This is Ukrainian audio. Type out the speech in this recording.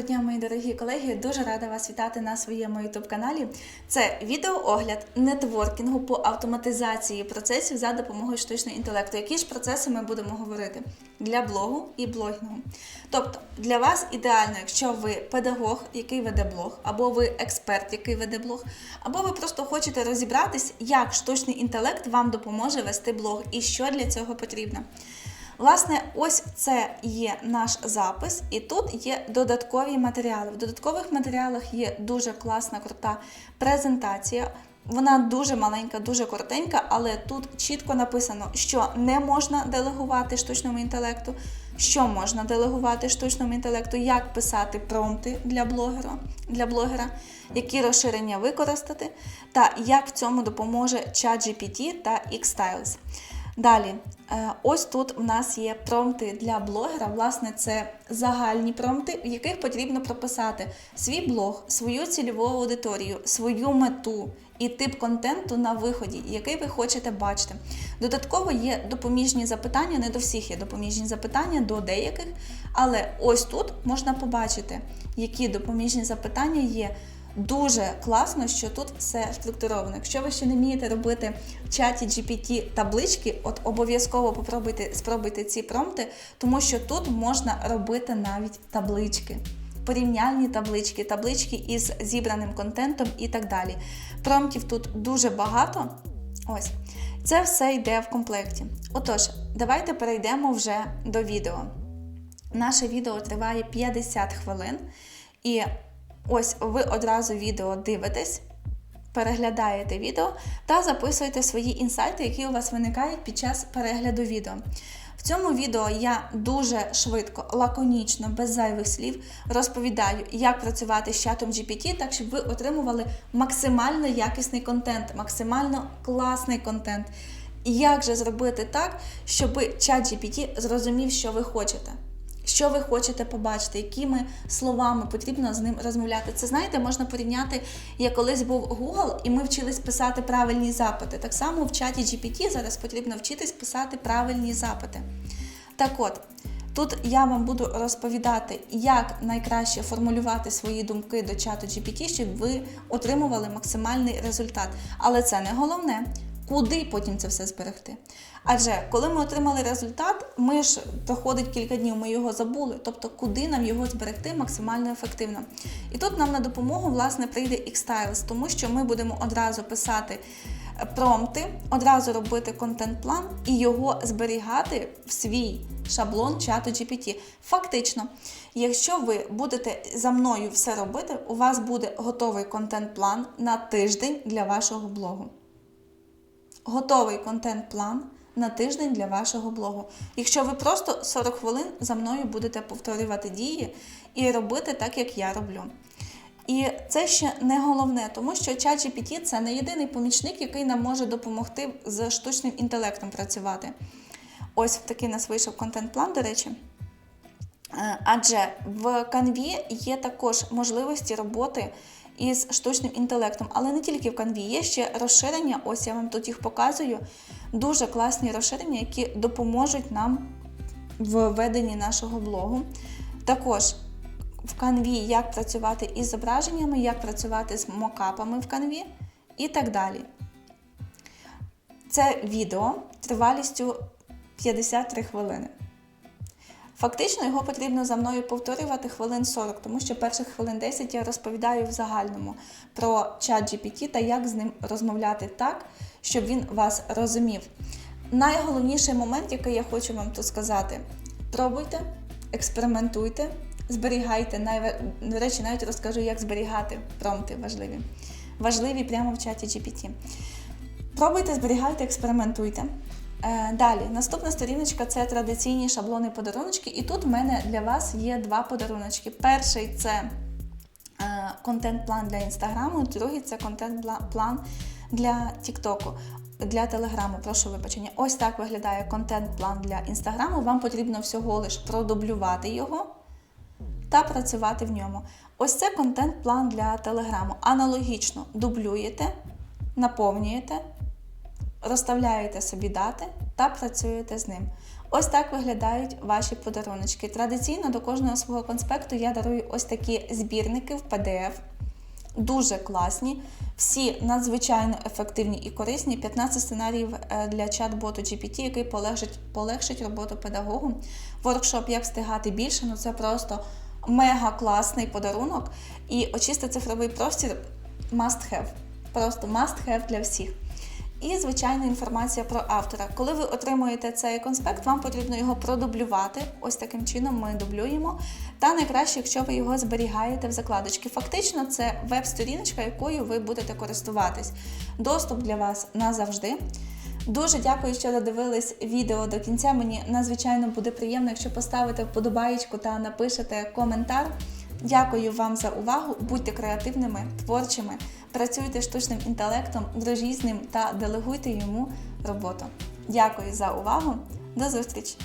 Доброго дня, мої дорогі колеги. Дуже рада вас вітати на своєму youtube каналі. Це відеоогляд нетворкінгу по автоматизації процесів за допомогою штучного інтелекту. Які ж процеси ми будемо говорити для блогу і блогінгу? Тобто для вас ідеально, якщо ви педагог, який веде блог, або ви експерт, який веде блог, або ви просто хочете розібратись, як штучний інтелект вам допоможе вести блог і що для цього потрібно. Власне, ось це є наш запис, і тут є додаткові матеріали. В додаткових матеріалах є дуже класна, крута презентація. Вона дуже маленька, дуже коротенька, але тут чітко написано, що не можна делегувати штучному інтелекту, що можна делегувати штучному інтелекту, як писати промпти для блогера, для блогера, які розширення використати, та як цьому допоможе ChatGPT та Xstyles. Далі, е, ось тут у нас є промпти для блогера. Власне, це загальні промпти, в яких потрібно прописати свій блог, свою цільову аудиторію, свою мету і тип контенту на виході, який ви хочете бачити. Додатково є допоміжні запитання, не до всіх є допоміжні запитання, до деяких, але ось тут можна побачити, які допоміжні запитання є. Дуже класно, що тут все структуровано. Якщо ви ще не вмієте робити в чаті GPT таблички, от обов'язково попробуйте спробуйте ці промпти, тому що тут можна робити навіть таблички, порівняльні таблички, таблички із зібраним контентом і так далі. Промптів тут дуже багато. Ось. Це все йде в комплекті. Отож, давайте перейдемо вже до відео. Наше відео триває 50 хвилин. І Ось ви одразу відео дивитесь, переглядаєте відео та записуєте свої інсайти, які у вас виникають під час перегляду відео. В цьому відео я дуже швидко, лаконічно, без зайвих слів розповідаю, як працювати з чатом GPT, так щоб ви отримували максимально якісний контент, максимально класний контент. Як же зробити так, щоб чат GPT зрозумів, що ви хочете. Що ви хочете побачити, якими словами потрібно з ним розмовляти? Це знаєте, можна порівняти, як колись був Google, і ми вчились писати правильні запити. Так само в чаті GPT зараз потрібно вчитись писати правильні запити. Так от, тут я вам буду розповідати, як найкраще формулювати свої думки до чату GPT, щоб ви отримували максимальний результат. Але це не головне. Куди потім це все зберегти? Адже коли ми отримали результат, ми ж проходить кілька днів, ми його забули. Тобто, куди нам його зберегти максимально ефективно. І тут нам на допомогу власне прийде Xstyles, тому що ми будемо одразу писати промпти, одразу робити контент-план і його зберігати в свій шаблон чату GPT. Фактично, якщо ви будете за мною все робити, у вас буде готовий контент-план на тиждень для вашого блогу готовий контент-план на тиждень для вашого блогу. Якщо ви просто 40 хвилин за мною будете повторювати дії і робити так, як я роблю. І це ще не головне, тому що ChatGPT – це не єдиний помічник, який нам може допомогти з штучним інтелектом працювати. Ось такий нас вийшов контент-план, до речі. Е, адже в Canvі є також можливості роботи із штучним інтелектом. Але не тільки в канві, є ще розширення, ось я вам тут їх показую. Дуже класні розширення, які допоможуть нам в веденні нашого блогу. Також в канві, як працювати із зображеннями, як працювати з мокапами в канві і так далі. Це відео тривалістю 53 хвилини. Фактично його потрібно за мною повторювати хвилин 40, тому що перших хвилин 10 я розповідаю в загальному про чат GPT та як з ним розмовляти так, щоб він вас розумів. Найголовніший момент, який я хочу вам тут сказати: пробуйте, експериментуйте, зберігайте. До речі, навіть розкажу, як зберігати промпти важливі. Важливі прямо в чаті GPT. Пробуйте, зберігайте, експериментуйте. Е, далі, наступна сторіночка це традиційні шаблони подаруночки. І тут в мене для вас є два подаруночки. Перший це е, контент-план для інстаграму, другий це контент-план для Тіктоку. Для телеграму, прошу вибачення. Ось так виглядає контент-план для інстаграму. Вам потрібно всього лиш продублювати його та працювати в ньому. Ось це контент-план для телеграму. Аналогічно дублюєте, наповнюєте розставляєте собі дати та працюєте з ним. Ось так виглядають ваші подаруночки. Традиційно до кожного свого конспекту я дарую ось такі збірники в PDF. Дуже класні, всі надзвичайно ефективні і корисні. 15 сценаріїв е, для чат-боту GPT, який полегшить, полегшить роботу педагогу. Воркшоп як встигати більше, ну це просто мега класний подарунок. І очисти цифровий простір must have. Просто must have для всіх. І звичайна інформація про автора. Коли ви отримуєте цей конспект, вам потрібно його продублювати. Ось таким чином ми дублюємо. Та найкраще, якщо ви його зберігаєте в закладочці. Фактично, це веб-сторіночка, якою ви будете користуватись. Доступ для вас назавжди. Дуже дякую, що додивились відео до кінця. Мені надзвичайно буде приємно, якщо поставите вподобаєчку та напишете коментар. Дякую вам за увагу. Будьте креативними, творчими, працюйте штучним інтелектом, дружіть з ним та делегуйте йому роботу. Дякую за увагу. До зустрічі!